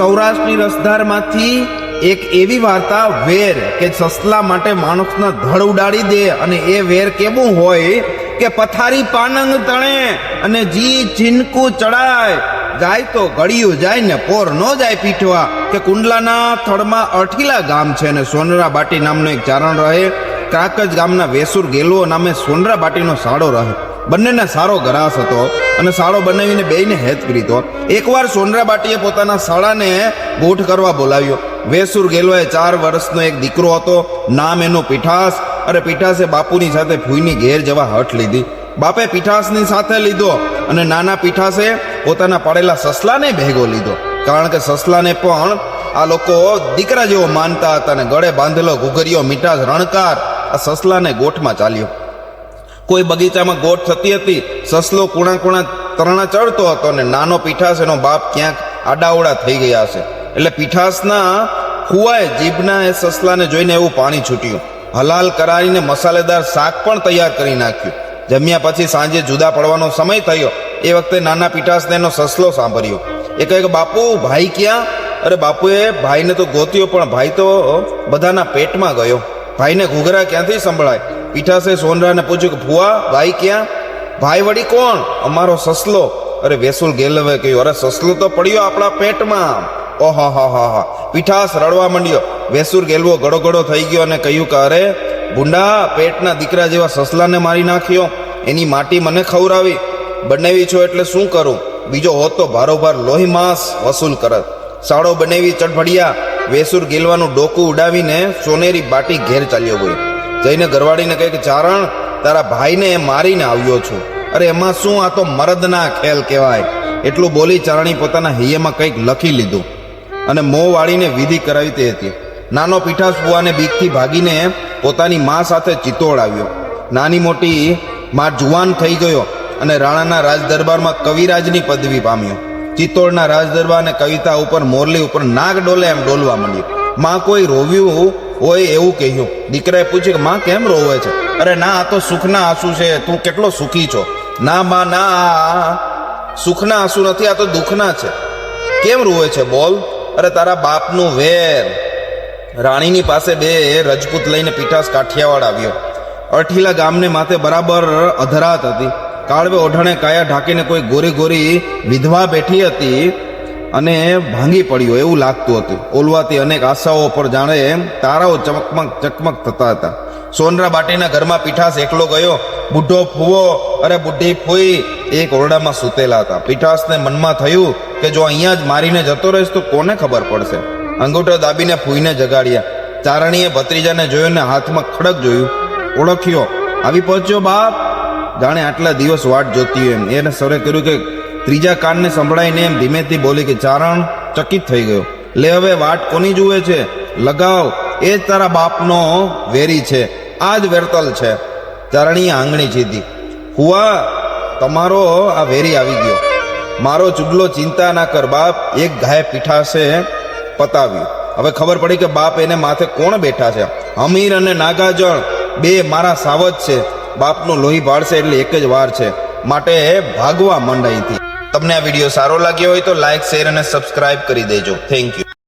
સૌરાષ્ટ્રની રસધારમાંથી એક એવી વાર્તા, વેર, કે સસલા માટે માણસના ધડ ઉડાડી દે અને એ વેર કેવું હોય કે પથારી પાનંગ તણે અને જી ચીનકું ચડાય. જાય તો ગળિયું જાય ને પોર ન જાય પીઠવા, કે કુંડલાના થડમાં અઠીલા ગામ છે ને સોનરા બાટી નામનો એક ચારણ રહે. કાકજ ગામના વેસુર ગેલો નામે સોનરા બાટીનો સાડો રહે. બંનેને સારો ગરાસ હતો અને સાળો બનાવીને બેયને હેત કરીતો એકવાર સોનરા બાટીએ પોતાના સાળાને ગોઠ કરવા બોલાવ્યો. વેસુર ગેલોએ ચાર વર્ષનો એક દીકરો હતો. નામ એનો પીઠાસ. અરે પીઠાસે બાપુની સાથે ફૂઈની ઘેર જવા હઠ લીધી. બાપે પીઠાસની સાથે લીધો અને નાના પીઠાસે પોતાના પડેલા સસલાને ભેગો લીધો. કારણ કે સસલાને પણ આ લોકો દીકરા જેવો માનતા હતા અને ગળે બાંધેલો ઘૂઘરીઓ મીઠાસ, રણકાર આ સસલાને ગોઠમાં ચાલ્યો. કોઈ બગીચામાં ગોઠ થતી હતી, સસલો કુણા કુણા તરણા ચડતો હતો અને નાનો પીઠાસ એનો બાપ ક્યાંક આડાવડા થઈ ગયા હશે. એટલે પીઠાસના ખુવાએ જીભના એ સસલાને જોઈને એવું પાણી છૂટ્યું. હલાલ કરાવીને મસાલેદાર શાક પણ તૈયાર કરી નાખ્યું. જમ્યા પછી સાંજે જુદા પડવાનો સમય થયો. એ વખતે નાના પીઠાસને એનો સસલો સાંભળ્યો. એ કહે કે, બાપુ, ભાઈ ક્યાં? અરે, બાપુએ ભાઈને તો ગોત્યો, પણ ભાઈ તો બધાના પેટમાં ગયો. ભાઈને ઘૂઘરા ક્યાંથી સંભળાય? પીઠાસે સોનરાને પૂછ્યું કે ફુવા ભાઈ ક્યાં? ભાઈ વળી કોણ? અમારો સસલો. અરે, વેસુલ ગેલવે કહ્યું. અરે, સસલો તો પડ્યો આપણા પેટમાં. ઓહો, હા હા હા. પીઠાસ રડવા માંડ્યો. વેસુર ગેલવો ગળો ગળો થઈ ગયો અને કહ્યું કે, અરે, ભૂંડા, પેટના દીકરા જેવા સસલાને મારી નાખ્યો. એની માટી મને ખવડાવી. બનાવી છો એટલે શું કરું? બીજો હોત તો ભારોભાર લોહી માંસ વસૂલ કરત. સાડો બનાવી ચડફડિયા વેસુર ગેલવાનું ડોકું ઉડાવીને સોનેરી બાટી ઘેર ચાલ્યો ગયો. જઈને ગરવાડીને કહે કે, ચારણ, તારા ભાઈને એ મારીને આવ્યો છું. અરે, એમાં શું? આ તો મરદના ખેલ કહેવાય. એટલું બોલી ચારણી પોતાના હૈયામાં કંઈક લખી લીધું અને મોં વાળીને વિધિ કરાવીતી હતી. નાનો પીઠાસ બુવાને બીકથી ભાગીને પોતાની મા સાથે ચિત્તોડ આવ્યો નાની મોટી માં જુવાન થઈ ગયો અને રાણાના રાજદરબારમાં કવિરાજની પદવી પામ્યો. ચિત્તોડના રાજદરબાર અને કવિતા ઉપર મોરલી ઉપર નાગ ડોલે એમ ડોલવા માંડ્યું. માં કોઈ રોવ્યું હોય એવું કહ્યું. દીકરાએ પૂછ્યું કે, માં કેમ રોવે છે? અરે ના, આ તો સુખના આંસુ છે. તું કેટલો સુખી છો? ના, માં, ના. સુખના આંસુ નથી, આ તો દુઃખના છે. કેમ રોવે છે? બોલ. અરે તારા બાપનું વેર. રાણીની પાસે બે રજપૂત લઈને પીઠાસ કાઠિયાવાડ આવ્યો. અઠીલા ગામને માથે બરાબર અધરાત હતી. કાળવે ઓઢણે કાયા ઢાંકીને કોઈ ગોરી ગોરી વિધવા બેઠી હતી. અને ભાંગી પડ્યો એવું લાગતું હતું. ઓલવાથી અનેક આશાઓ પર જાણે તારાઓ ચમકમક ચકમક થતા હતા. સોનરા બાટીના ઘરમાં પીઠાસ એકલો ગયો. બુઢો ફૂવો, અરે બુઢી ફૂઈ, એક ઓરડામાં સૂતેલા હતા. પીઠાસને મનમાં થયું કે જો અહીંયા જ મારીને જતો રહીશ તો કોને ખબર પડશે? અંગૂઠો દાબીને ફૂઈને જગાડ્યા. ચારણીએ ભત્રીજાને જોયું ને હાથમાં ખડક જોયું. ઓળખ્યો. આવી પહોંચ્યો બાપ? જાણે આટલા દિવસ વાટ જોતી એમ. એને સરે કર્યું કે ત્રીજા કાનને સંભળાઈને એમ ધીમેથી બોલી કે, ચારણ, ચકિત થઈ ગયો. લે, હવે વાટ કોની જુએ છે? લગાવ. એ જ તારા બાપનો વેરી છે. આ જ વેરતલ છે. ચારણીએ આંગણી ચીધી હુઆ, તમારો આ વેરી આવી ગયો. મારો ચુગલો ચિંતા ના કર, બાપ. એક ગાય પીઠાશે પતાવ્યું. હવે ખબર પડી કે બાપ એને માથે કોણ બેઠા છે? હમીર અને નાગાજળ બે મારા સાવજ છે. બાપનું લોહી ભાળશે એટલે એક જ વાર છે. માટે ભાગવા મંડાઈથી. તમને આ વીડિયો સારો લાગ્યો હોય તો લાઈક શેર અને સબસ્ક્રાઇબ કરી દેજો. Thank you